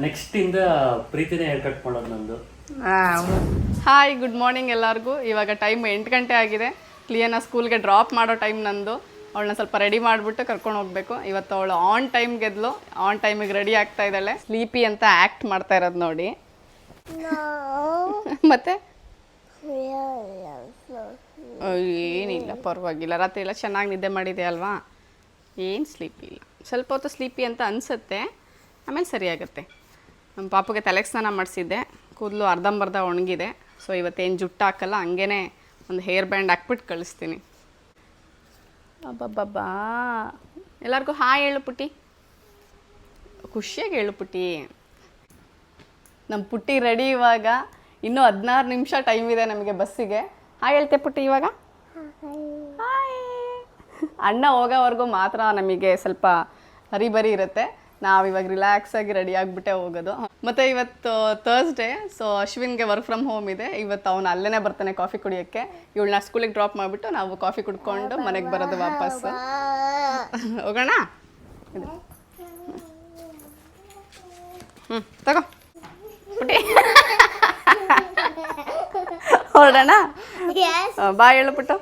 Next ಇಂದ ಪ್ರೀತಿನೇ hair cut ಮಾಡೋದು ನಂದು. ಹಾಯ್ ಗುಡ್ ಮಾರ್ನಿಂಗ್ ಎಲ್ಲರಿಗೂ. ಇವಾಗ ಟೈಮ್ ಎಂಟು ಗಂಟೆ ಆಗಿದೆ. ಕ್ಲಿಯರ್ನ ಸ್ಕೂಲ್ಗೆ ಡ್ರಾಪ್ ಮಾಡೋ ಟೈಮ್ ನಂದು. ಅವಳನ್ನ ಸ್ವಲ್ಪ ರೆಡಿ ಮಾಡಿಬಿಟ್ಟು ಕರ್ಕೊಂಡು ಹೋಗ್ಬೇಕು. ಇವತ್ತು ಅವಳು ಆನ್ ಟೈಮ್ ಗೆದ್ಲು. ಆನ್ ಟೈಮಿಗೆ ರೆಡಿ ಆಗ್ತಾ ಇದ್ದಾಳೆ. ಸ್ಲೀಪಿ ಅಂತ ಆ್ಯಕ್ಟ್ ಮಾಡ್ತಾ ಇರೋದು ನೋಡಿ. ಮತ್ತೆ? ಏನಿಲ್ಲ ಪರವಾಗಿಲ್ಲ. ರಾತ್ರಿ ಎಲ್ಲ ಚೆನ್ನಾಗಿ ನಿದ್ದೆ ಮಾಡಿದೆ ಅಲ್ವಾ? ಏನು ಸ್ಲೀಪಿ ಇಲ್ಲ. ಸ್ವಲ್ಪ ಹೊತ್ತು ಸ್ಲೀಪಿ ಅಂತ ಅನಿಸುತ್ತೆ. ಆಮೇಲೆ ಸರಿಯಾಗುತ್ತೆ. ನಮ್ಮ ಪಾಪಗೆ ತಲೆಗೆ ಸ್ನಾನ ಮಾಡಿಸಿದ್ದೆ. ಕೂದಲು ಅರ್ಧಂಬರ್ಧ ಒಣಗಿದೆ. ಸೊ ಇವತ್ತೇನು ಜುಟ್ಟು ಹಾಕಲ್ಲ ಹಂಗೇ ಒಂದು ಹೇರ್ ಬ್ಯಾಂಡ್ ಹಾಕ್ಬಿಟ್ಟು ಕಳಿಸ್ತೀನಿ. ಅಬ್ಬಬ್ಬಬ್ಬಾ. ಎಲ್ಲರಿಗೂ ಹಾಯ್ ಹೇಳು ಪುಟ್ಟಿ. ಖುಷಿಯಾಗಿ ಹೇಳು ಪುಟ್ಟಿ. ನಮ್ಮ ಪುಟ್ಟಿ ರೆಡಿ ಇವಾಗ. ಇನ್ನೂ ಹದಿನಾರು ನಿಮಿಷ ಟೈಮ್ ಇದೆ ನಮಗೆ ಬಸ್ಸಿಗೆ. ಹಾಯ್ ಹೇಳ್ತೆ ಪುಟ್ಟಿ ಇವಾಗ. ಹಾಯ್. ಅಣ್ಣ ಹೋಗೋವರೆಗೂ ಮಾತ್ರ ನಮಗೆ ಸ್ವಲ್ಪ ಹರಿಬರಿ ಇರುತ್ತೆ. ನಾವು ಇವಾಗ ರಿಲ್ಯಾಕ್ಸ್ ಆಗಿ ರೆಡಿ ಆಗಿಬಿಟ್ಟೆ ಹೋಗೋದು. ಮತ್ತು ಇವತ್ತು ಥರ್ಸ್ಡೇ ಸೊ ಅಶ್ವಿನ್ಗೆ ವರ್ಕ್ ಫ್ರಮ್ ಹೋಮ್ ಇದೆ. ಇವತ್ತು ಅವನು ಅಲ್ಲೇ ಬರ್ತಾನೆ ಕಾಫಿ ಕುಡಿಯೋಕ್ಕೆ. ಇವಳನ್ನ ಸ್ಕೂಲಿಗೆ ಡ್ರಾಪ್ ಮಾಡಿಬಿಟ್ಟು ನಾವು ಕಾಫಿ ಕುಡ್ಕೊಂಡು ಮನೆಗೆ ಬರೋದು ವಾಪಸ್. ಹೋಗೋಣ? ಹ್ಞೂ ತಗೋ. ಹೊರಡೋಣ. ಬಾಯ್ ಹೇಳು ಪುಟ್ಟು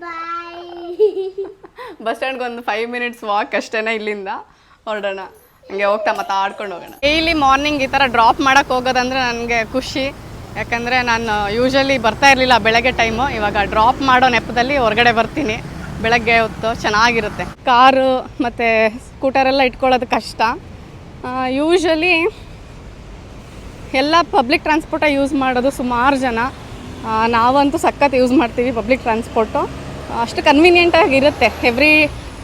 Bye. ಬಸ್ ಸ್ಟ್ಯಾಂಡ್ಗೆ ಒಂದು ಫೈವ್ ಮಿನಿಟ್ಸ್ ವಾಕ್ ಅಷ್ಟೇನೆ ಇಲ್ಲಿಂದ. ಹೊರಡೋಣ ಹಂಗೆ ಹೋಗ್ತಾ ಮಾತಾಡ್ಕೊಂಡು ಹೋಗೋಣ. ಡೈಲಿ ಮಾರ್ನಿಂಗ್ ಈ ಥರ ಡ್ರಾಪ್ ಮಾಡೋಕ್ಕೆ ಹೋಗೋದಂದ್ರೆ ನನಗೆ ಖುಷಿ. ಯಾಕಂದರೆ ನಾನು ಯೂಶಲಿ ಬರ್ತಾ ಇರಲಿಲ್ಲ ಬೆಳಗ್ಗೆ ಟೈಮು ಇವಾಗ ಡ್ರಾಪ್ ಮಾಡೋ ನೆಪದಲ್ಲಿ ಹೊರಗಡೆ ಬರ್ತೀನಿ. ಬೆಳಗ್ಗೆ ಹೊತ್ತು ಚೆನ್ನಾಗಿರುತ್ತೆ. ಕಾರು ಮತ್ತು ಸ್ಕೂಟರೆಲ್ಲ ಇಟ್ಕೊಳ್ಳೋದು ಕಷ್ಟ. ಯೂಶಲಿ ಎಲ್ಲ ಪಬ್ಲಿಕ್ ಟ್ರಾನ್ಸ್ಪೋರ್ಟ ಯೂಸ್ ಮಾಡೋದು ಸುಮಾರು ಜನ. ನಾವಂತೂ ಸಖತ್ ಯೂಸ್ ಮಾಡ್ತೀವಿ ಪಬ್ಲಿಕ್ ಟ್ರಾನ್ಸ್ಪೋರ್ಟು ಅಷ್ಟು ಕನ್ವೀನಿಯೆಂಟಾಗಿ ಇರುತ್ತೆ. ಎವ್ರಿ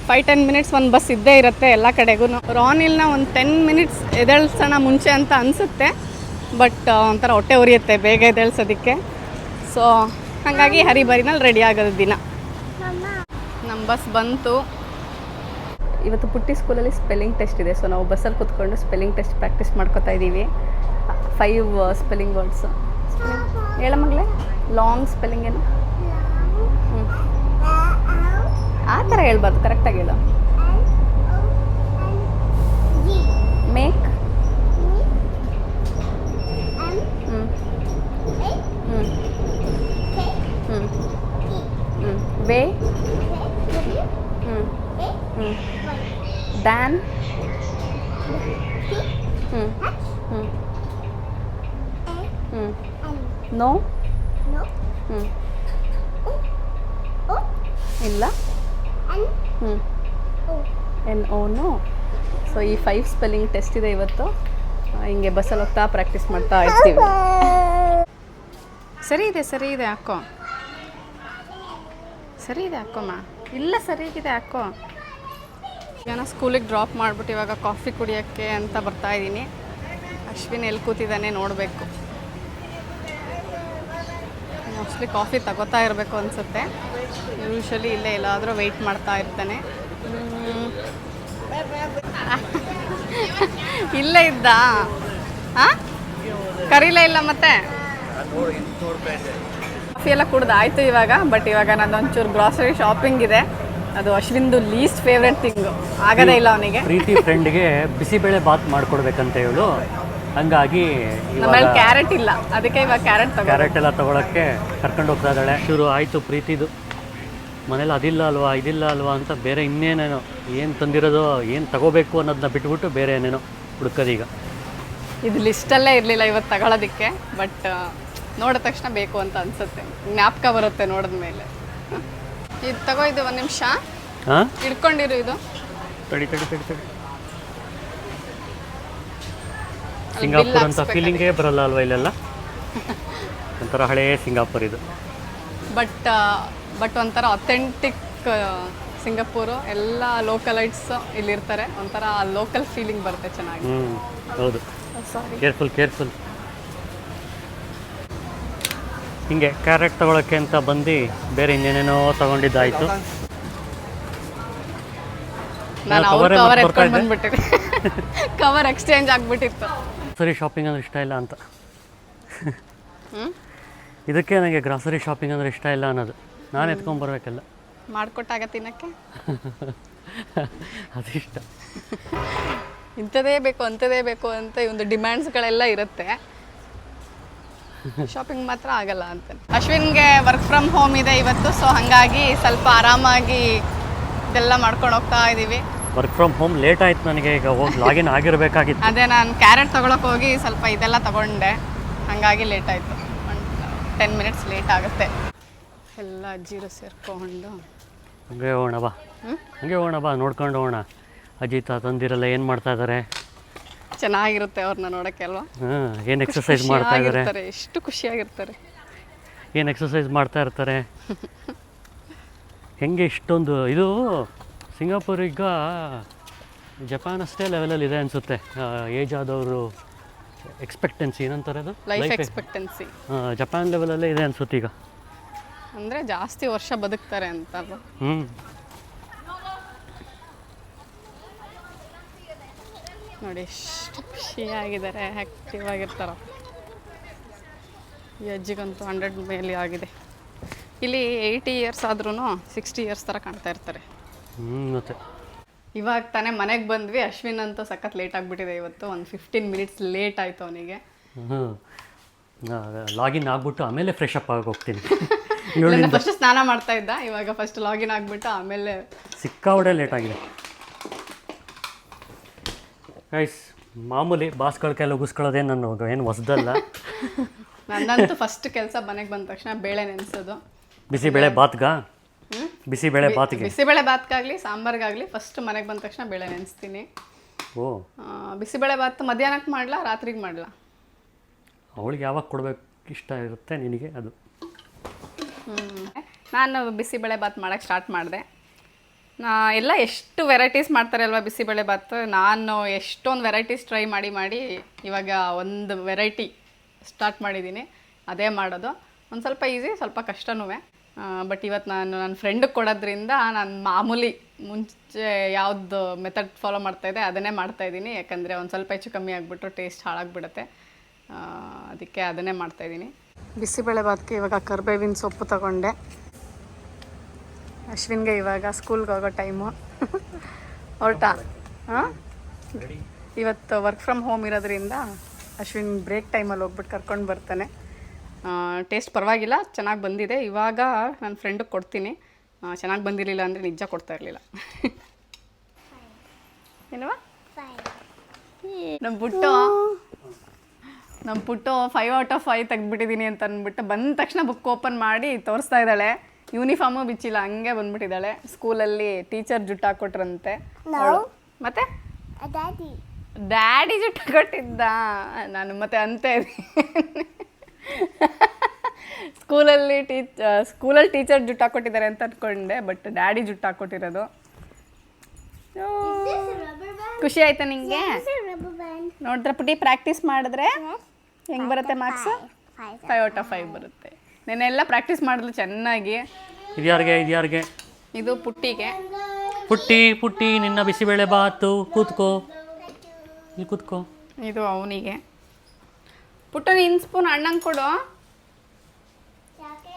ಫೈವ್ ಟೆನ್ ಮಿನಿಟ್ಸ್ ಒಂದು ಬಸ್ ಇದ್ದೇ ಇರುತ್ತೆ ಎಲ್ಲ ಕಡೆಗೂ ರಾನಿಲ್ನ ಒಂದು ಟೆನ್ ಮಿನಿಟ್ಸ್ ಎದೆಳ್ಸೋಣ ಮುಂಚೆ ಅಂತ ಅನಿಸುತ್ತೆ. ಬಟ್ ಒಂಥರ ಹೊಟ್ಟೆ ಉರಿಯುತ್ತೆ ಬೇಗ ಎದೆಳ್ಸೋದಕ್ಕೆ ಸೊ ಹಾಗಾಗಿ ಹರಿಬರಿನಲ್ಲಿ ರೆಡಿ ಆಗೋದು ದಿನ. ನಮ್ಮ ಬಸ್ ಬಂತು. ಇವತ್ತು ಪುಟ್ಟಿ ಸ್ಕೂಲಲ್ಲಿ ಸ್ಪೆಲ್ಲಿಂಗ್ ಟೆಸ್ಟ್ ಇದೆ. ಸೊ ನಾವು ಬಸ್ಸಲ್ಲಿ ಕುತ್ಕೊಂಡು ಸ್ಪೆಲ್ಲಿಂಗ್ ಟೆಸ್ಟ್ ಪ್ರಾಕ್ಟೀಸ್ ಮಾಡ್ಕೋತಾ ಇದ್ದೀವಿ. ಫೈವ್ ಸ್ಪೆಲ್ಲಿಂಗ್ ವರ್ಡ್ಸು ಹೇಳ ಮಗಳೇ ಲಾಂಗ್ ಸ್ಪೆಲ್ಲಿಂಗ್ ಏನು ಹ್ಞೂ ಆ ಥರ ಹೇಳ್ಬಾರ್ದು ಕರೆಕ್ಟಾಗಿ ಹೇಳು. ಮೇಕ್ ಹ್ಞೂ ಹ್ಞೂ ಹ್ಞೂ ಹ್ಞೂ ವೇ ಹ್ಞೂ ಹ್ಞೂ ಡ್ಯಾನ್ ಹ್ಞೂ ಹ್ಞೂ ಹ್ಞೂ ನೋ ಹ್ಞೂ ಇಲ್ಲ. ಎನ್ ಓನು ಸೊ ಈ ಫೈವ್ ಸ್ಪೆಲ್ಲಿಂಗ್ ಟೆಸ್ಟ್ ಇದೆ ಇವತ್ತು. ಹಿಂಗೆ ಬಸ್ಸಲ್ಲಿ ಹೋಗ್ತಾ ಪ್ರಾಕ್ಟೀಸ್ ಮಾಡ್ತಾ ಇರ್ತೀವಿ. ಸರಿ ಇದೆ ಸರಿ ಇದೆ, ಹಾಕೋ. ಸರಿ ಇದೆ ಹಾಕೋಮ್ಮ ಇಲ್ಲ ಸರಿಯಾಗಿದೆ ಹಾಕೋ. ಈಗ ನಾನು ಸ್ಕೂಲಿಗೆ ಡ್ರಾಪ್ ಮಾಡಿಬಿಟ್ಟು ಇವಾಗ ಕಾಫಿ ಕುಡಿಯೋಕ್ಕೆ ಅಂತ ಬರ್ತಾ ಇದ್ದೀನಿ. ಅಶ್ವಿನ್ ಎಲ್ಲಿ ಕೂತಿದ್ದಾನೆ ನೋಡಬೇಕು. ಮೋಸ್ಟ್ಲಿ ಕಾಫಿ ತಗೋತಾ ಇರಬೇಕು ಅನಿಸುತ್ತೆ. ಯೂಶ್ವಲಿ ಇಲ್ಲೇ ಎಲ್ಲಾದರೂ ವೆಯ್ಟ್ ಮಾಡ್ತಾ ಇರ್ತಾನೆ. ಇಲ್ಲೇ ಇದ್ದ? ಕರೀಲೇ ಇಲ್ಲ ಮತ್ತೆ? ಕಾಫಿ ಎಲ್ಲ ಕುಡ್ದು ಆಯ್ತು ಇವಾಗ ಬಟ್ ಇವಾಗ ನಂದು ಒಂಚೂರು ಗ್ರಾಸರಿ ಶಾಪಿಂಗ್ ಇದೆ. ಅದು ಅಶ್ವಿಂದು ಲೀಸ್ಟ್ ಫೇವ್ರೆಟ್ ಥಿಂಗ್ ಆಗದೇ ಇಲ್ಲ ಅವನಿಗೆ. ಪ್ರೀತಿ ಫ್ರೆಂಡ್ಗೆ ಬಿಸಿಬೇಳೆ ಬಾತ್ ಮಾಡ್ಕೊಡ್ಬೇಕಂತ ಹೇಳು. ಹಂಗಾಗಿ ನಮ್ಮಲ್ಲಿ ಕ್ಯಾರೆಟ್ ಇಲ್ಲ. ಅದಕ್ಕೆ ಇವಾಗ ಕ್ಯಾರೆಟ್ ತಗೋ ಕ್ಯಾರೆಟ್ ಎಲ್ಲ ತಗೊಳಕ್ಕೆ ಕರ್ಕೊಂಡು ಹೋಗ್ತಾ ಇದ್ದಾಳೆ. ಶುರು ಆಯಿತು ಪ್ರೀತಿದು. ಮನೇಲಿ ಅದಿಲ್ಲ ಅಲ್ವಾ ಇದಿಲ್ಲ ಅಲ್ವಾ ಅಂತ ಬೇರೆ ಇನ್ನೇನೇನೋ ಏನು ತಂದಿರೋದು ಏನು ತಗೋಬೇಕು ಅನ್ನೋದನ್ನ ಬಿಟ್ಬಿಟ್ಟು ಬೇರೆ ಏನೇನೋ ಹುಡ್ಕೋದೀಗ. ಇದು ಲಿಸ್ಟಲ್ಲೇ ಇರಲಿಲ್ಲ ಇವತ್ತು ತಗೊಳ್ಳೋದಕ್ಕೆ ಬಟ್ ನೋಡಿದ ತಕ್ಷಣ ಬೇಕು ಅಂತ ಅನ್ಸುತ್ತೆ. ಜ್ಞಾಪಕ ಬರುತ್ತೆ ನೋಡಿದ ಮೇಲೆ. ಇದು ತಗೋ ಇದು ಒಂದು ನಿಮಿಷ. ಹಾಂ? ಇಟ್ಕೊಂಡಿರು ಇದು. ತಡಿ ತಡಿ ತಡಿ ತಡಿ. ಸಿಂಗಾಪುರ್ ಅಂತ. ಫೀಲಿಂಗೇ ಬರಲ್ಲ ಅಲ್ವಾ ಇಲ್ಲೆಲ್ಲ? ಒಂಥರ ಹಳೇ ಸಿಂಗಾಪುರ್ ಇದು. ಬಟ್ ಬಟ್ ಒಂಥರ ಅಥೆಂಟಿಕ್ ಸಿಂಗಪೂರು ಎಲ್ಲ ಲೋಕಲೈಟ್ಸ್ ಇಲ್ಲಿರ್ತಾರೆ. ಒಂಥರ ಲೋಕಲ್ ಫೀಲಿಂಗ್ ಬರುತ್ತೆ ಚೆನ್ನಾಗಿ. ಹೌದು. ಕೇರ್ಫುಲ್ ಕೇರ್ಫುಲ್ ಹಿಂಗೆ ಕ್ಯಾರೆಟ್ ತಗೊಳಕ್ಕೆ ಅಂತ ಬಂದು ಬೇರೆ ಇನ್ನೇನೇನೋ ತಗೊಂಡಿದ್ದಾಯ್ತು. ನಾನು ಅವ್ರ ಕವರ್ ಎತ್ಕೊಂಡು ಎಕ್ಸ್ಚೇಂಜ್ ಆಗ್ಬಿಟ್ಟಿತ್ತು. ಗ್ರಾಸರಿ ಶಾಪಿಂಗ್ ಅಂದ್ರೆ ಇಷ್ಟ ಇಲ್ಲ ಅಂತ. ಇದಕ್ಕೆ ನನಗೆ ಗ್ರಾಸರಿ ಶಾಪಿಂಗ್ ಅಂದ್ರೆ ಇಷ್ಟ ಇಲ್ಲ ಅನ್ನೋದು. ನಾನು ಎತ್ಕೊಂಡ್ಬರ್ಬೇಕಲ್ಲ ಮಾಡಿಕೊಟ್ಟಾಗ ತಿನ್ನಕ್ಕೆ? ಅದಿಷ್ಟ ಇಂಥದೇ ಬೇಕು ಅಂಥದೇ ಬೇಕು ಅಂತ ಒಂದು ಡಿಮ್ಯಾಂಡ್ಸ್ಗಳೆಲ್ಲ ಇರುತ್ತೆ. ಶಾಪಿಂಗ್ ಮಾತ್ರ ಆಗಲ್ಲ ಅಂತ. ಅಶ್ವಿನ್ಗೆ ವರ್ಕ್ ಫ್ರಮ್ ಹೋಮ್ ಇದೆ ಇವತ್ತು ಸೊ ಹಾಗಾಗಿ ಸ್ವಲ್ಪ ಆರಾಮಾಗಿ ಇದೆಲ್ಲ ಮಾಡ್ಕೊಂಡು ಹೋಗ್ತಾ ಇದ್ದೀವಿ ವರ್ಕ್ ಫ್ರಮ್ ಹೋಮ್ ಲೇಟ್ ಆಯ್ತು ನನಗೆ ಈಗ ಹೋಗಿ ಲಾಗಿನ್ ಆಗಿರಬೇಕಾಗಿತ್ತು. ಅದೇ ನಾನು ಕ್ಯಾರೆಟ್ ತೊಗೊಳಕ್ಕೆ ಹೋಗಿ ಸ್ವಲ್ಪ ಇದೆಲ್ಲ ತಗೊಂಡೆ. ಹಾಗಾಗಿ ಲೇಟ್ ಆಯಿತು. ಟೆನ್ ಮಿನಿಟ್ಸ್ ಲೇಟ್ ಆಗುತ್ತೆ. ಎಲ್ಲ ಅಜ್ಜಿರು ಸೇರ್ಕೊಂಡು. ಹಂಗೆ ಹೋಗೋಣ ಬಾ? ಹಂಗೆ ಹೋಗೋಣ ಬಾ ನೋಡ್ಕೊಂಡು ಹೋಗೋಣ. ಅಜ್ಜಿ ತಂದಿರಲ್ಲ ಏನು ಮಾಡ್ತಾ ಇದ್ದಾರೆ ಚೆನ್ನಾಗಿರುತ್ತೆ ಅವ್ರನ್ನ ನೋಡೋಕ್ಕೆ ಅಲ್ವಾ? ಹಾಂ ಏನು ಎಕ್ಸಸೈಸ್ ಮಾಡ್ತಾ ಇದ್ದಾರೆ ಎಷ್ಟು ಖುಷಿಯಾಗಿರ್ತಾರೆ. ಏನು ಎಕ್ಸಸೈಸ್ ಮಾಡ್ತಾ ಇರ್ತಾರೆ? ಹೆಂಗೆ ಇಷ್ಟೊಂದು ಇದು ಸಿಂಗಾಪುರ್ ಈಗ ಜಪಾನ್ ಅಷ್ಟೇ ಲೆವೆಲಲ್ಲಿ ಇದೆ ಅನಿಸುತ್ತೆ. ಏಜ್ ಆದವರು ಎಕ್ಸ್ಪೆಕ್ಟೆನ್ಸಿ ಏನಂತಾರೆ ಅದು? ಲೈಫ್ ಎಕ್ಸ್ಪೆಕ್ಟೆನ್ಸಿ ಜಪಾನ್ ಲೆವೆಲಲ್ಲೇ ಇದೆ ಅನ್ಸುತ್ತೆ ಈಗ. ಅಂದರೆ ಜಾಸ್ತಿ ವರ್ಷ ಬದುಕ್ತಾರೆ ಅಂತ ಹ್ಞೂ ನೋಡಿ ಎಷ್ಟು ಖುಷಿಯಾಗಿದ್ದಾರೆ ಆ್ಯಕ್ಟಿವ್ ಆಗಿರ್ತಾರ. ಈ ಅಜ್ಜಿಗಂತೂ ಹಂಡ್ರೆಡ್ ಮೇಲೆ ಆಗಿದೆ. ಇಲ್ಲಿ ಏಯ್ಟಿ ಇಯರ್ಸ್ ಆದ್ರೂ ಸಿಕ್ಸ್ಟಿ ಇಯರ್ಸ್ ಥರ ಕಾಣ್ತಾ ಇರ್ತಾರೆ. ಮತ್ತೆ. ಇವಾಗ ತಾನೇ ಮನೆಗೆ ಬಂದ್ವಿ ಅಶ್ವಿನ್ ಅಂತೂ ಸಖತ್ ಲೇಟ್ ಆಗಿಬಿಟ್ಟಿದೆ ಇವತ್ತು ಒಂದು ಫಿಫ್ಟೀನ್ ಮಿನಿಟ್ಸ್ ಲೇಟ್ ಆಯಿತು ಅವನಿಗೆ. ಲಾಗಿನ್ ಆಗ್ಬಿಟ್ಟು ಆಮೇಲೆ ಫ್ರೆಶ್ ಅಪ್ ಆಗಿ ಹೋಗ್ತೀನಿ. ಫಸ್ಟ್ ಸ್ನಾನ ಮಾಡ್ತಾ ಇದ್ದ ಇವಾಗ ಫಸ್ಟ್ ಲಾಗಿನ್ ಆಗ್ಬಿಟ್ಟು ಆಮೇಲೆ ಸಿಕ್ಕಾವಡೆ ಲೇಟ್ ಆಗಿದೆ. ಗೈಸ್ ಮಾಮೂಲಿ ಬಾಸ್ಗಳ ಕೈಲಿ ಉಗಿಸ್ಕೊಳ್ಳೋದೇ ನನ್ನ ಏನು ಹೊಸದಲ್ಲ. ನನ್ನಂತೂ ಫಸ್ಟ್ ಕೆಲಸ ಮನೆಗೆ ಬಂದ ತಕ್ಷಣ ಬೇಳೆ ನೆನೆಸೋದು. ಬಿಸಿಬೇಳೆ ಬಾತ್ಗ? ಬಿಸಿಬೇಳೆ ಬಾತ್ಗೆ? ಬಿಸಿಬೇಳೆ ಬಾತ್ಗಾಗಲಿ ಸಾಂಬಾರ್ಗಾಗಲಿ ಫಸ್ಟ್ ಮನೆಗೆ ಬಂದ ತಕ್ಷಣ ಬೇಳೆ ನೆನೆಸ್ತೀನಿ. ಓ. ಬಿಸಿಬೇಳೆ ಬಾತ್ ಮಧ್ಯಾಹ್ನಕ್ಕೆ ಮಾಡ್ಲಾ ರಾತ್ರಿಗೆ ಮಾಡ್ಲಾ? ಅವಳಿಗೆ ಯಾವಾಗ ಕೊಡ್ಬೇಕು ಇಷ್ಟ ಇರುತ್ತೆ ನಿನಗೆ ಅದು? ನಾನು ಬಿಸಿಬೇಳೆ ಬಾತ್ ಮಾಡೋಕ್ಕೆ ಸ್ಟಾರ್ಟ್ ಮಾಡಿದೆ. ಎಲ್ಲ ಎಷ್ಟು ವೆರೈಟೀಸ್ ಮಾಡ್ತಾರೆ ಅಲ್ವಾ ಬಿಸಿಬೇಳೆ ಬಾತ್? ನಾನು ಎಷ್ಟೊಂದು ವೆರೈಟೀಸ್ ಟ್ರೈ ಮಾಡಿ ಮಾಡಿ ಇವಾಗ ಒಂದು ವೆರೈಟಿ ಸ್ಟಾರ್ಟ್ ಮಾಡಿದ್ದೀನಿ ಅದೇ ಮಾಡೋದು. ಒಂದು ಸ್ವಲ್ಪ ಈಸಿ ಸ್ವಲ್ಪ ಕಷ್ಟನೂ. ಬಟ್ ಇವತ್ತು ನಾನು ನನ್ನ ಫ್ರೆಂಡಿಗೆ ಕೊಡೋದ್ರಿಂದ ನಾನು ಮಾಮೂಲಿ ಮುಂಚೆ ಯಾವುದು ಮೆಥಡ್ ಫಾಲೋ ಮಾಡ್ತಾಯಿದ್ದೆ ಅದನ್ನೇ ಮಾಡ್ತಾಯಿದ್ದೀನಿ ಯಾಕಂದರೆ ಒಂದು ಸ್ವಲ್ಪ ಹೆಚ್ಚು ಕಮ್ಮಿ ಆಗಿಬಿಟ್ಟು ಟೇಸ್ಟ್ ಹಾಳಾಗ್ಬಿಡುತ್ತೆ. ಅದಕ್ಕೆ ಅದನ್ನೇ ಮಾಡ್ತಾಯಿದ್ದೀನಿ ಬಿಸಿಬೇಳೆ ಭಾತ್ಗೆ ಇವಾಗ ಕರ್ಬೇವಿನ ಸೊಪ್ಪು ತಗೊಂಡೆ. ಅಶ್ವಿನ್ಗೆ ಇವಾಗ ಸ್ಕೂಲ್ಗೆ ಹೋಗೋ ಟೈಮು ಹೊರಟ. ಹಾಂ? ಇವತ್ತು ವರ್ಕ್ ಫ್ರಮ್ ಹೋಮ್ ಇರೋದ್ರಿಂದ ಅಶ್ವಿನ್ ಬ್ರೇಕ್ ಟೈಮಲ್ಲಿ ಹೋಗ್ಬಿಟ್ಟು ಕರ್ಕೊಂಡು ಬರ್ತಾನೆ. ಟೇಸ್ಟ್ ಪರವಾಗಿಲ್ಲ ಚೆನ್ನಾಗಿ ಬಂದಿದೆ. ಇವಾಗ ನನ್ನ ಫ್ರೆಂಡಿಗೆ ಕೊಡ್ತೀನಿ. ಚೆನ್ನಾಗಿ ಬಂದಿರಲಿಲ್ಲ ಅಂದರೆ ನಿಜ ಕೊಡ್ತಾ ಇರಲಿಲ್ಲ. ಏನವ ನಮ್ಮ ಪುಟ್ಟು ನಮ್ಮ ಪುಟ್ಟು ಫೈವ್ ಔಟ್ ಆಫ್ ಫೈವ್ ತೆಗ್ದುಬಿಟ್ಟಿದ್ದೀನಿ ಅಂತ ಅಂದ್ಬಿಟ್ಟು ಬಂದ ತಕ್ಷಣ ಬುಕ್ ಓಪನ್ ಮಾಡಿ ತೋರಿಸ್ತಾ ಇದ್ದಾಳೆ. ಯೂನಿಫಾರ್ಮು ಬಿಚ್ಚಿಲ್ಲ ಹಂಗೆ ಬಂದ್ಬಿಟ್ಟಿದ್ದಾಳೆ. ಸ್ಕೂಲಲ್ಲಿ ಟೀಚರ್ ಜುಟ್ಟು ಹಾಕೊಟ್ರಂತೆ. ಮತ್ತೆ. ಡ್ಯಾಡಿ ಜುಟ್ಟು ಕೊಟ್ಟಿದ್ದ. ನಾನು ಮತ್ತೆ ಅಂತೆ ಸ್ಕೂಲಲ್ಲಿ ಟೀಚ್ ಸ್ಕೂಲಲ್ಲಿ ಟೀಚರ್ ಜುಟ್ಟು ಹಾಕೊಟ್ಟಿದ್ದಾರೆ ಅಂತ ಅಂದ್ಕೊಂಡೆ ಬಟ್ ಡ್ಯಾಡಿ ಜುಟ್ಟು band? ಖುಷಿ ಆಯ್ತಾ ನಿಂಗೆ? ನೋಡಿದ್ರೆ ಪುಟಿ ಪ್ರಾಕ್ಟೀಸ್ ಮಾಡಿದ್ರೆ? ಹೆಂಗೆ ಬರುತ್ತೆ marks. Five out of five ಬರುತ್ತೆ. ನೆನ್ನೆಲ್ಲ ಪ್ರಾಕ್ಟೀಸ್ ಮಾಡಿದ್ಲು ಚೆನ್ನಾಗಿ. ಇದ್ಯಾರಿಗೆ ಇದ್ಯಾರಿಗೆ? ಇದು ಪುಟ್ಟಿಗೆ. ಪುಟ್ಟಿ ಪುಟ್ಟಿ ನಿನ್ನ ಬಿಸಿಬೇಳೆ ಬಾತು. ಕೂತ್ಕೋ. ಇಲ್ಲಿ ಕೂತ್ಕೋ. ಇದು ಅವನಿಗೆ. ಪುಟ್ಟ ನಿನ್ನ ಸ್ಪೂನ್ ಅಣ್ಣಂಗೆ ಕೊಡು. ಯಾಕೆ?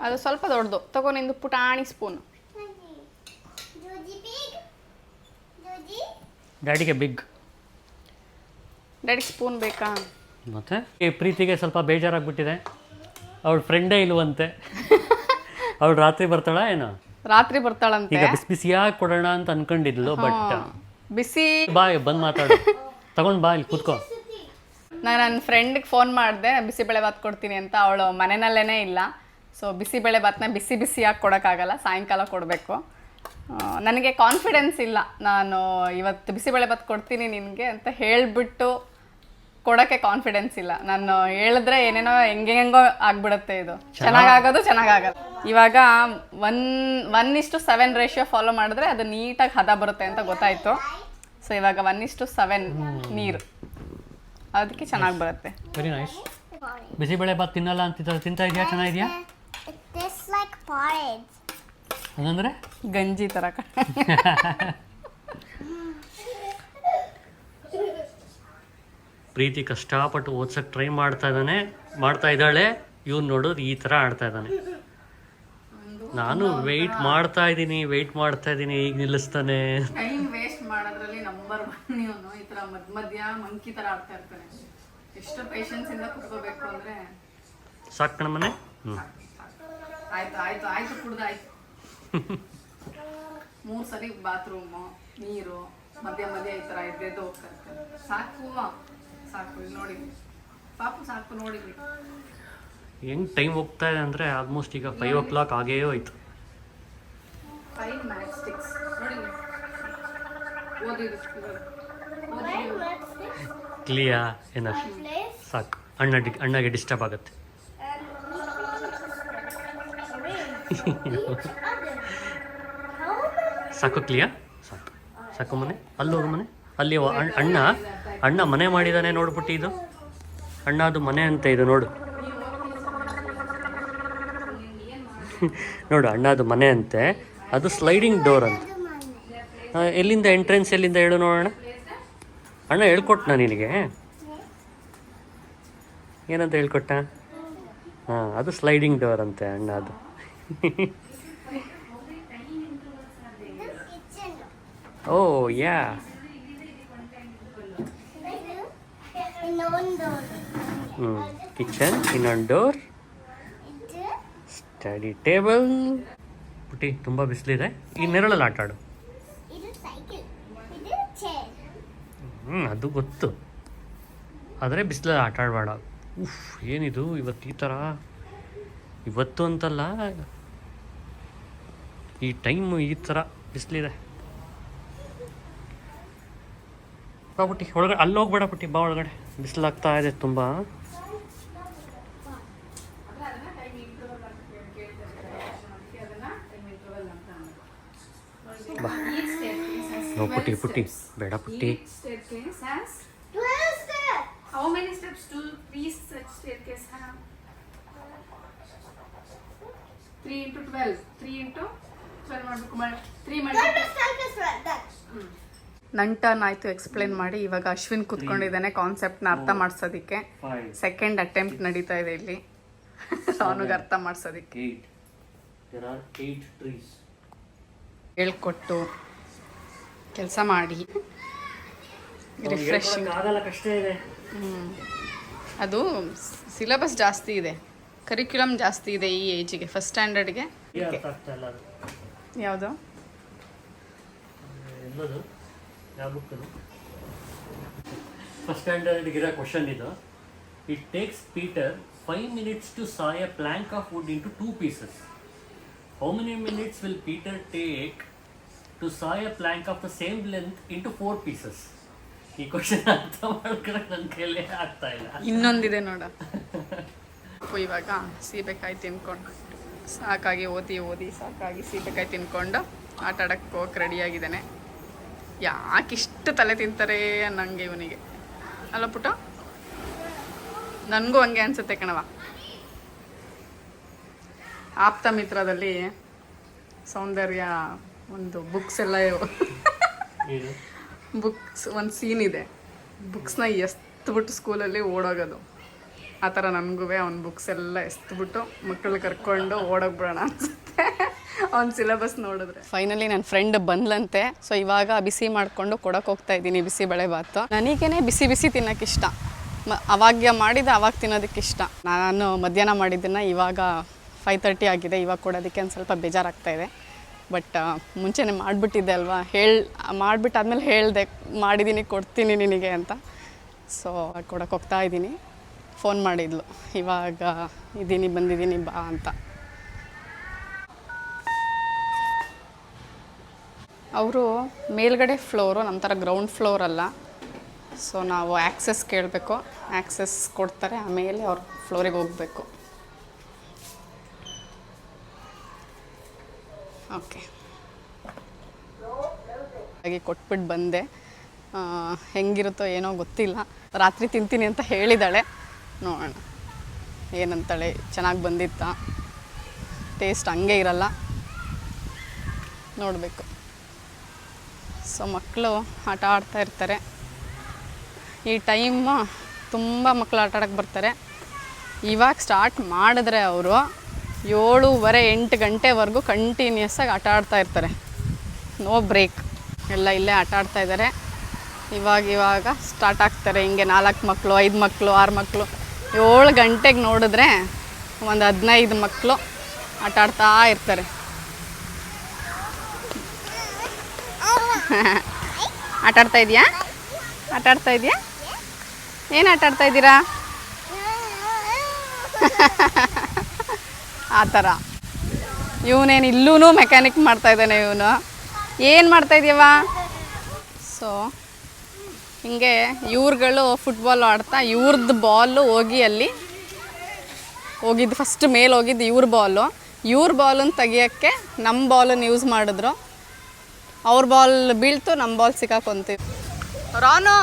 ಅದು ಸ್ವಲ್ಪ ದೊಡ್ಡದು. ತಗೋ ನಿಂದು ಪುಟಾಣಿ ಸ್ಪೂನ್. ಡ್ಯಾಡಿಗೆ ಬಿಗ್ ಡ್ಯಾಡಿಗೆ ಸ್ಪೂನ್ ಬೇಕಾ? ಮತ್ತೆ? ಈ ಪ್ರೀತಿಗೆ ಸ್ವಲ್ಪ ಬೇಜಾರಾಗ್ಬಿಟ್ಟಿದೆ. ಅವಳ ಫ್ರೆಂಡೇ ಇಲ್ವಂತೆ. ಅವಳು ರಾತ್ರಿ ಬರ್ತಾಳ ಏನೋ? ರಾತ್ರಿ ಬರ್ತಾಳಂತೆ. ಈಗ ಬಿಸಿ ಬಿಸಿಯಾಗಿ ಕೊಡೋಣ ಅಂತ ಅನ್ಕೊಂಡಿದ್ಲು ಬಟ್ ಬಿಸಿ. ಬಾ ಬಂದು ಮಾತಾಡು. ತಗೊಂಡ್ ಬಾ ಇಲ್ಲಿ ಕೂತ್ಕೋ. ನಾನು ನನ್ನ ಫ್ರೆಂಡ್ಗೆ ಫೋನ್ ಮಾಡಿದೆ ಬಿಸಿಬೇಳೆ ಭಾತ್ ಕೊಡ್ತೀನಿ ಅಂತ. ಅವಳು ಮನೆಯಲ್ಲೇ ಇಲ್ಲ. ಸೊ ಬಿಸಿಬೇಳೆ ಭಾತ್ನ ಬಿಸಿ ಬಿಸಿಯಾಗಿ ಕೊಡೋಕ್ಕಾಗಲ್ಲ ಸಾಯಂಕಾಲ ಕೊಡಬೇಕು. ನನಗೆ ಕಾನ್ಫಿಡೆನ್ಸ್ ಇಲ್ಲ. ನಾನು ಇವತ್ತು ಬಿಸಿಬೇಳೆ ಭಾತ್ ಕೊಡ್ತೀನಿ ನಿನಗೆ ಅಂತ ಹೇಳಿಬಿಟ್ಟು ಕೊಡೋಕ್ಕೆ ಕಾನ್ಫಿಡೆನ್ಸ್ ಇಲ್ಲ. ನಾನು ಹೇಳಿದ್ರೆ ಏನೇನೋ ಹೆಂಗೆ ಹೆಂಗೋ ಆಗ್ಬಿಡುತ್ತೆ ಇದು. ಚೆನ್ನಾಗಾಗೋದು ಚೆನ್ನಾಗಾಗಲ್ಲ. ಇವಾಗ ಒನ್ ಒನ್ ಇಷ್ಟು ಸೆವೆನ್ ರೇಷಿಯೋ ಫಾಲೋ ಮಾಡಿದ್ರೆ ಅದು ನೀಟಾಗಿ ಹದ ಬರುತ್ತೆ ಅಂತ ಗೊತ್ತಾಯ್ತು. ಸೊ ಇವಾಗ ಒನ್ ಇಷ್ಟು ಸೆವೆನ್ ನೀರು. ಅದಕ್ಕೆ ಚೆನ್ನಾಗಿ ಬರುತ್ತೆ. ವೆರಿ ನೈಸ್ ಬಿಸಿಬೇಳೆ ಬಾತ್ ತಿನ್ನಲ್ಲ ಅಂತಿದ್ದಾರೆ. ತಿಂತಾ ಇದೆಯಾ? ಚೆನ್ನಾಗಿದೆಯಾ. ಅದಂದ್ರೆ ಗಂಜಿ ಥರ ಪ್ರೀತಿ ಕಷ್ಟಪಟ್ಟು ಓದ್ಸಕ್ಕೆ ಟ್ರೈ ಮಾಡ್ತಾ ಇದ್ದಾನೆ ಮಾಡ್ತಾ ಇದ್ದಾಳೆ ಇವ್ನು ನೋಡೋದು ಈ ಥರ ಆಡ್ತಾ ಇದ್ದಾನೆ. ನಾನು ವೆಯ್ಟ್ ಮಾಡ್ತಾ ಇದ್ದೀನಿ ವೆಯ್ಟ್ ಮಾಡ್ತಾ ಇದ್ದೀನಿ ಈಗ ನಿಲ್ಲಿಸ್ತಾನೆ. ಟೈಮ್ ವೇಸ್ಟ್ ಮಾಡೋದ್ರಲ್ಲಿ ನಂಬರ್ ಒನ್ ಇವನು ಈ ಥರ ಮಧ್ಯ ಮಧ್ಯ ಮಂಕಿ ಥರ ಆಡ್ತಾ ಇರ್ತಾನೆ. ಎಷ್ಟು ಪೇಷನ್ಸ್ ಇಂದ ಕುಡ್ಕೋಬೇಕು ಅಂದ್ರೆ ಸಾಕು ಮನೆ ಆಯ್ತು ಆಯ್ತು ಆಯ್ತು ಕುಡ್ದಾಯ್ತು. ಮೂರು ಸರಿ ಬಾತ್ರೂಮು ನೀರು ಮಧ್ಯ ಮಧ್ಯ ಈ ಥರ ಎದ್ದೆದ್ದು ಹೋಗ್ತಾ ಇರ್ತಾನೆ. ಸಾಕು ಸಾಕು ನೋಡಿ. ಪಾಪು ಸಾಕು ನೋಡಿ. ಹೆಂಗೆ ಟೈಮ್ ಹೋಗ್ತಾ ಇದೆ ಅಂದರೆ ಆಲ್ಮೋಸ್ಟ್ ಈಗ ಫೈವ್ ಓ ಕ್ಲಾಕ್ ಆಗೇ ಹೋಯ್ತು. ಫೈವ್ ನೋಡಿ. ಕ್ಲಿಯಾ ಏನಷ್ಟು ಸಾಕು. ಅಣ್ಣ ಡಿ ಅಣ್ಣಗೆ ಡಿಸ್ಟರ್ಬ್ ಆಗುತ್ತೆ. ಸಾಕು ಕ್ಲಿಯಾ ಸಾಕು. ಸಾಕು ಮನೆ. ಅಲ್ಲಿ ಹೋಗು ಮನೆ. ಅಲ್ಲಿ ಅಣ್ಣ ಅಣ್ಣ ಮನೆ ಮಾಡಿದಾನೆ ನೋಡ್ಬಿಟ್ಟು ಇದು. ಅಣ್ಣ ಅದು ಮನೆ ಅಂತ ಇದು ನೋಡು. ನೋಡು ಅಣ್ಣ ಅದು ಮನೆ ಅಂತೆ. ಅದು ಸ್ಲೈಡಿಂಗ್ ಡೋರ್ ಅಂತ. ಎಲ್ಲಿಂದ ಎಂಟ್ರೆನ್ಸ್ ಎಲ್ಲಿಂದ ಹೇಳು ನೋಡೋಣ. ಅಣ್ಣ ಹೇಳ್ಕೊಟ್ನಾ ನಿನಗೆ? ಏನಂತ ಹೇಳ್ಕೊಟ್ಟ ಹಾಂ, ಅದು ಸ್ಲೈಡಿಂಗ್ ಡೋರ್ ಅಂತೆ ಅಣ್ಣ ಅದು. ಓ, ಯಾ ಇನ್ನೊಂದು ಹ್ಞೂ ಕಿಚನ್ ಇನ್ನೊಂದು ಡೋರ್ ಸ್ಟಡಿ ಟೇಬಲ್ ಪುಟಿ ತುಂಬ ಬಿಸಿಲಿದೆ. ಈ ನೆರಳಲ್ಲಿ ಆಟ ಆಡು. ಹ್ಞೂ ಅದು ಗೊತ್ತು. ಆದರೆ ಬಿಸಿಲಲ್ಲಿ ಆಟ ಆಡಬೇಡ. ಉಫ್, ಏನಿದು? ಇವತ್ತು ಈ ಥರ ಇವತ್ತು ಅಂತಲ್ಲ. ಈ ಟೈಮು ಈ ಥರ ಬಿಸಿಲಿದೆ. ಬಾ ಪುಟ್ಟಿ, ಒಳಗಡೆ ಅಲ್ಲಿ ಹೋಗ್ಬೇಡ ಪುಟ್ಟಿ, ಬಾ ಒಳಗಡೆ. ಬಿಸಿಲಾಗ್ತಾ ಇದೆ ತುಂಬ ಬಾ ನೋ ಪುಟ್ಟಿ ಪುಟ್ಟಿ ಬೇಡ ಪುಟ್ಟಿ staircase has twelve step how many steps do these such staircase have? 3 into 12. 3 into 12 ಮಾಡಬೇಕು ತ್ರೀ ಮಾಡಿ ನನ್ನ ಟರ್ನ್ ಆಯಿತು ಎಕ್ಸ್ಪ್ಲೇನ್ ಮಾಡಿ. ಇವಾಗ ಅಶ್ವಿನ್ ಕುತ್ಕೊಂಡಿದ್ದಾನೆ ನ ಅರ್ಥ ಮಾಡಿಸೋದಕ್ಕೆ. ಸೆಕೆಂಡ್ ಅಟೆಂಪ್ಟ್ ನಡೀತಾ ಇದೆ ಇಲ್ಲಿ. ಅವನಿಗೆ ಅರ್ಥ ಮಾಡಿಸೋದಕ್ಕೆ. ಹೇಳ್ಕೊಟ್ಟು ಕೆಲಸ ಮಾಡಿ. ರಿಫ್ರೆಶಿಂಗ್ ಅದು ಸಿಲೆಬಸ್ ಜಾಸ್ತಿ ಇದೆ. ಕರಿಕ್ಯುಲಮ್ ಜಾಸ್ತಿ ಇದೆ ಈ ಏಜಿಗೆ ಫಸ್ಟ್ ಸ್ಟ್ಯಾಂಡರ್ಡ್ಗೆ ಯಾವುದು ಯಾವ ಬುಕ್ ಫಸ್ಟ್ ಫಸ್ಟ್ ಸ್ಟ್ಯಾಂಡರ್ಡ್ಗಿರೋ ಕ್ವಶನ್ ಇದು. It takes Peter five minutes to saw a plank of wood into two pieces how many minutes will Peter take to saw a plank of the same length into four pieces ಈ question ಅರ್ಥ ಮಾಡ್ಕೊಳಕ್ಕೆ ನನ್ನ ಕೈಯಲ್ಲೇ ಆಗ್ತಾ ಇಲ್ಲ. ಇನ್ನೊಂದಿದೆ ನೋಡ. ಇವಾಗ ಸೀಬೆಕಾಯಿ ತಿನ್ಕೊಂಡು ಸಾಕಾಗಿ ಓದಿ ಓದಿ ಸಾಕಾಗಿ ಸೀಬೆಕಾಯಿ ತಿನ್ಕೊಂಡು ಆಟ ಆಡಕ್ಕೆ ಹೋಗಕ್ಕೆ ರೆಡಿಯಾಗಿದ್ದಾನೆ ಯಾಕೆ ಇಷ್ಟು ತಲೆ ತಿಂತಾರೆ ಅನ್ನಂಗೆ ಇವನಿಗೆ. ಅಲ್ಲ ಪುಟ ನನಗೂ ಹಂಗೆ ಅನ್ಸುತ್ತೆ ಕಣವ ಆಪ್ತ ಮಿತ್ರದಲ್ಲಿ ಸೌಂದರ್ಯ ಒಂದು ಬುಕ್ಸ್ ಎಲ್ಲ ಬುಕ್ಸ್ ಒಂದು ಸೀನ್ ಇದೆ. ಬುಕ್ಸ್ನ ಎಸ್ತ್ಬಿಟ್ಟು ಸ್ಕೂಲಲ್ಲಿ ಓಡೋಗೋದು. ಆ ಥರ ನನಗೂ ಅವ್ನ ಬುಕ್ಸ್ ಎಲ್ಲ ಎಸ್ತ್ಬಿಟ್ಟು ಮಕ್ಕಳು ಕರ್ಕೊಂಡು ಓಡೋಗ್ಬಿಡೋಣ ಅನ್ಸುತ್ತೆ. ಅವ್ನ ಸಿಲೆಬಸ್ ನೋಡಿದ್ರೆ. ಫೈನಲಿ ನನ್ನ ಫ್ರೆಂಡ್ ಬಂದ್ಲಂತೆ. ಸೊ ಇವಾಗ ಬಿಸಿ ಮಾಡಿಕೊಂಡು ಕೊಡಕ್ಕೆ ಹೋಗ್ತಾ ಇದ್ದೀನಿ ಬಿಸಿ ಬೇಳೆ ಭಾತು. ನನಗೇನೆ ಬಿಸಿ ಬಿಸಿ ತಿನ್ನೋಕೆ ಇಷ್ಟ. ಮ ಅವಾಗ ಮಾಡಿದ ಅವಾಗ ತಿನ್ನೋದಕ್ಕೆ ಇಷ್ಟ. ನಾನು ಮಧ್ಯಾಹ್ನ ಮಾಡಿದ್ದನ್ನು ಇವಾಗ ಫೈವ್ ತರ್ಟಿ ಆಗಿದೆ, ಇವಾಗ ಕೊಡೋದಕ್ಕೆ ಒಂದು ಸ್ವಲ್ಪ ಬೇಜಾರಾಗ್ತಾ ಇದೆ. ಬಟ್ ಮುಂಚೆನೇ ಮಾಡಿಬಿಟ್ಟಿದ್ದೆ ಅಲ್ವಾ? ಹೇಳಿ, ಮಾಡಿಬಿಟ್ಟಾದ್ಮೇಲೆ ಹೇಳಿದೆ ಮಾಡಿದ್ದೀನಿ ಕೊಡ್ತೀನಿ ನಿನಗೆ ಅಂತ. ಸೊ ಕೊಡಕ್ಕೆ ಹೋಗ್ತಾ ಇದ್ದೀನಿ. ಫೋನ್ ಮಾಡಿದ್ಲು. ಇವಾಗ ಇದ್ದೀನಿ ಬಂದಿದ್ದೀನಿ ಬಾ ಅಂತ. ಅವರು ಮೇಲ್ಗಡೆ ಫ್ಲೋರು ನಮ್ಮ ಥರ ಗ್ರೌಂಡ್ ಫ್ಲೋರ್ ಅಲ್ಲ. ಸೊ ನಾವು ಆ್ಯಕ್ಸೆಸ್ ಕೇಳಬೇಕು. ಆ್ಯಕ್ಸೆಸ್ ಕೊಡ್ತಾರೆ, ಆಮೇಲೆ ಅವ್ರ ಫ್ಲೋರಿಗೆ ಹೋಗಬೇಕು. ಓಕೆ ಹಾಗೆ ಕೊಟ್ಬಿಟ್ಟು ಬಂದೆ. ಹೆಂಗಿರುತ್ತೋ ಏನೋ ಗೊತ್ತಿಲ್ಲ. ರಾತ್ರಿ ತಿಂತೀನಿ ಅಂತ ಹೇಳಿದಾಳೆ. ನೋಡೋಣ. ಏನಂತಾಳೆ, ಚೆನ್ನಾಗಿ ಬಂದಿತ್ತ? ಟೇಸ್ಟ್ ಹಂಗೆ ಇರಲ್ಲ. ನೋಡಬೇಕು. ಸೊ ಮಕ್ಕಳು ಆಟ ಆಡ್ತಾ ಇರ್ತಾರೆ. ಈ ಟೈಮ್ ತುಂಬ ಮಕ್ಕಳು ಆಟ ಆಡೋಕ್ಕೆ ಬರ್ತಾರೆ. ಇವಾಗ ಸ್ಟಾರ್ಟ್ ಮಾಡಿದ್ರೆ ಅವರು ಏಳೂವರೆ ಎಂಟು ಗಂಟೆವರೆಗೂ ಕಂಟಿನ್ಯೂಸ್ ಆಗಿ ಆಟ ಆಡ್ತಾ ಇರ್ತಾರೆ. ನೋ ಬ್ರೇಕ್ ಎಲ್ಲ ಇಲ್ಲೇ ಆಟ ಆಡ್ತಾ ಇದ್ದಾರೆ. ಇವಾಗ ಇವಾಗ ಸ್ಟಾರ್ಟ್ ಆಗ್ತಾರೆ. ಹಿಂಗೆ ನಾಲ್ಕು ಮಕ್ಕಳು ಐದು ಮಕ್ಕಳು ಆರು ಮಕ್ಕಳು ಏಳು ಗಂಟೆಗೆ ನೋಡಿದ್ರೆ ಒಂದು ಹದಿನೈದು ಮಕ್ಕಳು ಆಟ ಆಡ್ತಾ ಇರ್ತಾರೆ. ಆಟ ಆಡ್ತಾ ಇದೆಯಾ? ಆಟ ಆಡ್ತಾ ಇದೆಯಾ? ಏನು ಆಟ ಆಡ್ತಾ ಇದ್ದೀರಾ? ಆ ಥರ. ಇವನೇನು ಇಲ್ಲೂ ಮೆಕ್ಯಾನಿಕ್ ಮಾಡ್ತಾ ಇದ್ದಾನೆ ಇವನು. ಏನು ಮಾಡ್ತಾ ಇದೀಯವ ಸೊ ಹಿಂಗೆ ಇವ್ರುಗಳು ಫುಟ್ಬಾಲ್ ಆಡ್ತಾ ಇವ್ರದ್ದು ಬಾಲು ಹೋಗಿ ಅಲ್ಲಿ ಹೋಗಿದ್ದು ಫಸ್ಟ್ ಮೇಲೆ ಹೋಗಿದ್ದು ಇವ್ರ ಬಾಲು ಇವ್ರ ಬಾಲನ್ನು ತೆಗಿಯೋಕ್ಕೆ ನಮ್ಮ ಬಾಲನ್ನು ಯೂಸ್ ಮಾಡಿದ್ರು. ಅವ್ರ ಬಾಲ್ ಬೀಳ್ತು ನಮ್ಮ ಬಾಲ್ ಸಿಕ್ಕಾಕೊಂತೀವಿ. ರಾನು!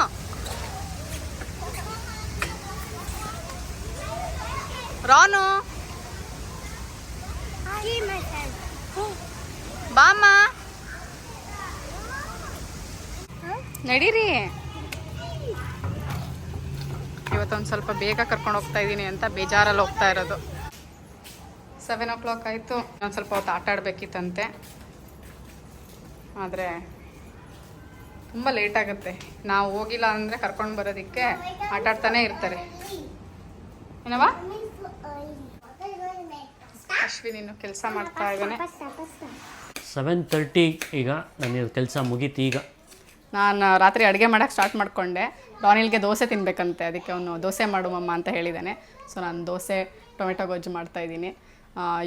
ರಾನು! ಬಾಮ್ಮ! ನಡೀರಿ. ಇವತ್ತೊಂದು ಸ್ವಲ್ಪ ಬೇಗ ಕರ್ಕೊಂಡು ಹೋಗ್ತಾ ಇದ್ದೀನಿ ಅಂತ ಬೇಜಾರಲ್ಲಿ ಹೋಗ್ತಾ ಇರೋದು. ಸೆವೆನ್ ಓ ಕ್ಲಾಕ್ ಆಯಿತು. ಒಂದು ಸ್ವಲ್ಪ ಹೊತ್ತು ಆಟ ಆಡಬೇಕಿತ್ತಂತೆ ಆದರೆ ತುಂಬ ಲೇಟ್ ಆಗುತ್ತೆ. ನಾವು ಹೋಗಿಲ್ಲ ಅಂದರೆ ಕರ್ಕೊಂಡು ಬರೋದಕ್ಕೆ ಆಟ ಆಡ್ತಾನೆ ಇರ್ತಾರೆ. ಏನವ ಅಶ್ವಿನ್ ಕೆಲಸ ಮಾಡ್ತಾ ಇದ್ದಾನೆ. ಸೆವೆನ್ ತರ್ಟಿ ಈಗ ನನ್ನ ಕೆಲಸ ಮುಗೀತು ಈಗ. ನಾನು ರಾತ್ರಿ ಅಡುಗೆ ಮಾಡೋಕ್ಕೆ ಸ್ಟಾರ್ಟ್ ಮಾಡಿಕೊಂಡೆ. ಡಾನಿಲ್ಗೆ ದೋಸೆ ತಿನ್ನಬೇಕಂತೆ ಅದಕ್ಕೆ ಅವನು ದೋಸೆ ಮಾಡು ಮಮ್ಮ ಅಂತ ಹೇಳಿದ್ದಾನೆ ಸೊ ನಾನು ದೋಸೆ ಟೊಮೆಟೊ ಗೊಜ್ಜು ಮಾಡ್ತಾ ಇದ್ದೀನಿ.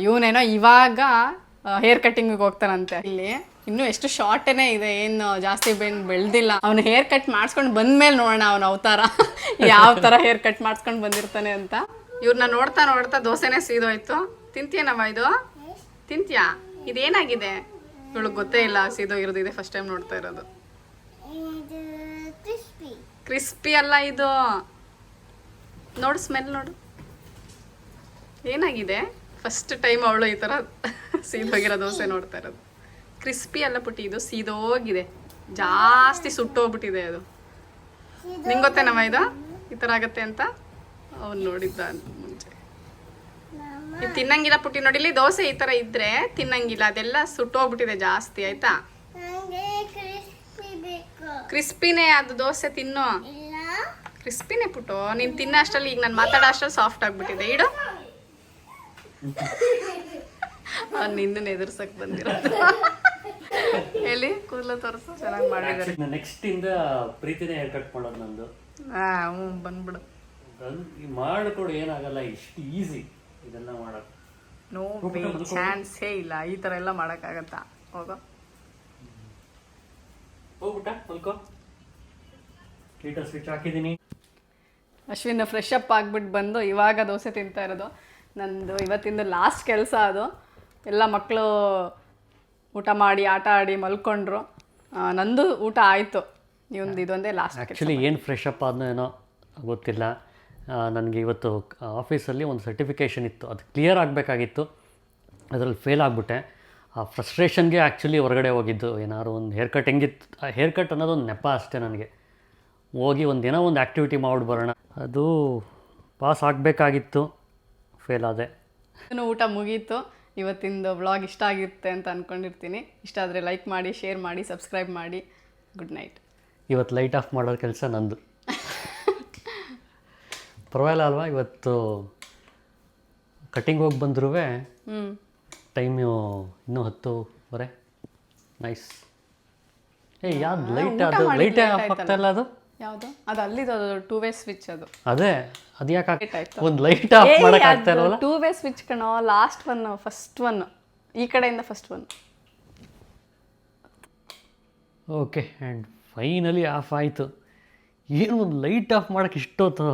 ಇವನೇನೋ ಇವಾಗ ಹೇರ್ ಕಟ್ಟಿಂಗಿಗೆ ಹೋಗ್ತಾನಂತೆ. ಇಲ್ಲಿ ಇನ್ನೂ ಎಷ್ಟು ಶಾರ್ಟೇನೇ ಇದೆ, ಏನು ಜಾಸ್ತಿ ಬೆನ್ ಬೆಳೆದಿಲ್ಲ. ಅವ್ನು ಹೇರ್ ಕಟ್ ಮಾಡಿಸ್ಕೊಂಡು ಬಂದ್ಮೇಲೆ ನೋಡೋಣ ಅವನ ಅವತಾರ. ಯಾವ ಥರ ಹೇರ್ ಕಟ್ ಮಾಡಿಸ್ಕೊಂಡು ಬಂದಿರ್ತಾನೆ ಅಂತ. ಇವ್ರನ್ನ ನೋಡ್ತಾ ನೋಡ್ತಾ ದೋಸೆನೇ ಸೀದೋಯ್ತು. ತಿಂತೀಯನವ ಇದು? ತಿಂತೀಯಾ? ಇದೇನಾಗಿದೆ? ಇವಳಿಗೆ ಗೊತ್ತೇ ಇಲ್ಲ ಸೀದೋಗಿರೋದು ಇದೆ ಫಸ್ಟ್ ಟೈಮ್ ನೋಡ್ತಾ ಇರೋದು. ಕ್ರಿಸ್ಪಿ ಅಲ್ಲ ಇದು. ನೋಡು ಸ್ಮೆಲ್ ನೋಡು. ಏನಾಗಿದೆ? ಫಸ್ಟ್ ಟೈಮ್ ಅವಳು ಈ ಥರ ಸೀದೋಗಿರೋ ದೋಸೆ ನೋಡ್ತಾ ಇರೋದು. ಕ್ರಿಸ್ಪಿ ಅಲ್ಲ ಪುಟ್ಟಿ. ಇದು ಸೀದೋಗಿದೆ. ಜಾಸ್ತಿ ಸುಟ್ಟೋಗ್ಬಿಟ್ಟಿದೆ ಅದು. ನಿಂಗೆ ಗೊತ್ತೇನಮ್ಮ ಇದು? ಈ ಥರ ಆಗತ್ತೆ ಅಂತ ಅವ್ನು ನೋಡಿದ್ದ ಮುಂಚೆ. ಇದು ತಿನ್ನಂಗಿಲ್ಲ ಪುಟ್ಟಿ ನೋಡಿಲಿ ದೋಸೆ ಈ ಥರ ಇದ್ರೆ ತಿನ್ನಂಗಿಲ್ಲ. ಅದೆಲ್ಲ ಸುಟ್ಟೋಗ್ಬಿಟ್ಟಿದೆ ಜಾಸ್ತಿ ಆಯ್ತಾ? ಕ್ರಿಸ್ಪಿನೇ ಅದು ದೋಸೆ ತಿನ್ನು. ಕ್ರಿಸ್ಪಿನೇ ಪುಟ್ಟು. ನೀನು ತಿನ್ನೋ ಅಷ್ಟರಲ್ಲಿ ಈಗ ನಾನು ಮಾತಾಡೋ ಅಷ್ಟರಲ್ಲಿ ಸಾಫ್ಟ್ ಆಗಿಬಿಟ್ಟಿದೆ. ಇಡು. ಅವ್ನು ನಿನ್ನನ್ನು ಎದುರ್ಸಕ್ ಬಂದಿರೋದು. ಹೇಳಿ ಕೂದಲ ತೋರಿಸು ಚೆನ್ನಾಗಿ ಮಾಡಿದ್ದಾರೆ. ನೆಕ್ಸ್ಟ್ ಇಂದ ಪ್ರೀತಿನೇ ಹೇರ್ ಕಟ್ ಮಾಡೋದು ನಂದು. ಹಾ ಹ್ಞೂ ಬಂದ್ಬಿಡು. ಮಾಡಿಕೊಡು ಏನಾಗಲ್ಲ ಇಷ್ಟು ಈಸಿ ಇದೆಲ್ಲ ಮಾಡೋದು ನೋ ಚಾನ್ಸ್ ಚಾನ್ಸೇ ಇಲ್ಲ. ಈ ಥರ ಎಲ್ಲ ಮಾಡೋಕ್ಕಾಗತ್ತಾ? ಹೋಗೋ. ಹೋಗ್ಬಿಟ್ಟ ಮಲ್ಕೋ. ಹೀಟರ್ ಸ್ವಿಚ್ ಹಾಕಿದ್ದೀನಿ. ಅಶ್ವಿನ್ ಫ್ರೆಶ್ ಅಪ್ ಆಗ್ಬಿಟ್ಟು ಬಂದು ಇವಾಗ ದೋಸೆ ತಿಂತಾ ಇರೋದು. ನಂದು ಇವತ್ತಿಂದು ಲಾಸ್ಟ್ ಕೆಲಸ ಅದು. ಎಲ್ಲ ಮಕ್ಕಳು ಊಟ ಮಾಡಿ ಆಟ ಆಡಿ ಮಲ್ಕೊಂಡ್ರು. ನಂದು ಊಟ ಆಯಿತು. ಇವಂದು ಇದೊಂದೇ ಲಾಸ್ಟ್ ಆ್ಯಕ್ಚುಲಿ ಏನು ಫ್ರೆಶ್ ಅಪ್ ಆದ್ನೋ ಏನೋ ಗೊತ್ತಿಲ್ಲ. ನನಗೆ ಇವತ್ತು ಆಫೀಸಲ್ಲಿ ಒಂದು ಸರ್ಟಿಫಿಕೇಷನ್ ಇತ್ತು. ಅದು ಕ್ಲಿಯರ್ ಆಗಬೇಕಾಗಿತ್ತು. ಅದರಲ್ಲಿ ಫೇಲ್ ಆಗಿಬಿಟ್ಟೆ. ಆ ಫ್ರಸ್ಟ್ರೇಷನ್ಗೆ ಆ್ಯಕ್ಚುಲಿ ಹೊರಗಡೆ ಹೋಗಿದ್ದು. ಏನಾದ್ರು ಒಂದು ಹೇರ್ ಕಟ್ ಹೆಂಗಿತ್ತು? ಆ ಹೇರ್ ಕಟ್ ಅನ್ನೋದು ಒಂದು ನೆಪ ಅಷ್ಟೇ ನನಗೆ. ಹೋಗಿ ಒಂದು ಏನೋ ಒಂದು ಆ್ಯಕ್ಟಿವಿಟಿ ಮಾಡಿ ಬರೋಣ. ಅದು ಪಾಸ್ ಆಗಬೇಕಾಗಿತ್ತು. ಫೇಲ್ ಆದೆ. ಊಟ ಮುಗೀತು. ಇವತ್ತಿಂದು ವ್ಲಾಗ್ ಇಷ್ಟ ಆಗಿರುತ್ತೆ ಅಂತ ಅಂದ್ಕೊಂಡಿರ್ತೀನಿ ಇಷ್ಟ ಆದರೆ ಲೈಕ್ ಮಾಡಿ ಶೇರ್ ಮಾಡಿ ಸಬ್ಸ್ಕ್ರೈಬ್ ಮಾಡಿ. ಗುಡ್ ನೈಟ್ ಇವತ್ತು ಲೈಟ್ ಆಫ್ ಮಾಡೋ ಕೆಲಸ ನಂದು. ಪರವಾಗಿಲ್ಲ ಅಲ್ವಾ ಇವತ್ತು ಕಟಿಂಗ್ ಹೋಗಿ ಬಂದ್ರೂ ಟೈಮ್ ಟೈಮು ಇನ್ನೂ ಹತ್ತುವರೆ. ನೈಸ್ ಏ ಯಾವ್ದು ಲೈಟ್ ಅದು ಲೈಟೇ ಆಫ್ ಆಗ್ತಾ ಇಲ್ಲ ಅದು? ಯಾವುದು? ಅದು ಅಲ್ಲಿದು ಟೂ ವೇ ಸ್ವಿಚ್ ಅದು. ಅದೇ ಅದು ಯಾಕೆ ಒಂದು ಲೈಟ್ ಆಫ್ ಮಾಡಕ್ ಆಗ್ತಾ ಇಲ್ವಲ್ಲ ಟೂ ವೇ ಸ್ವಿಚ್ ಕಣೋ ಲಾಸ್ಟ್ ಒನ್ ಫಸ್ಟ್ ಒನ್ ಈ ಕಡೆಯಿಂದ first one okay and finally off ಆಯಿತು. ಏನು ಒಂದು ಲೈಟ್ ಆಫ್ ಮಾಡೋಕ್ಕೆ ಇಷ್ಟೊತ್ತು.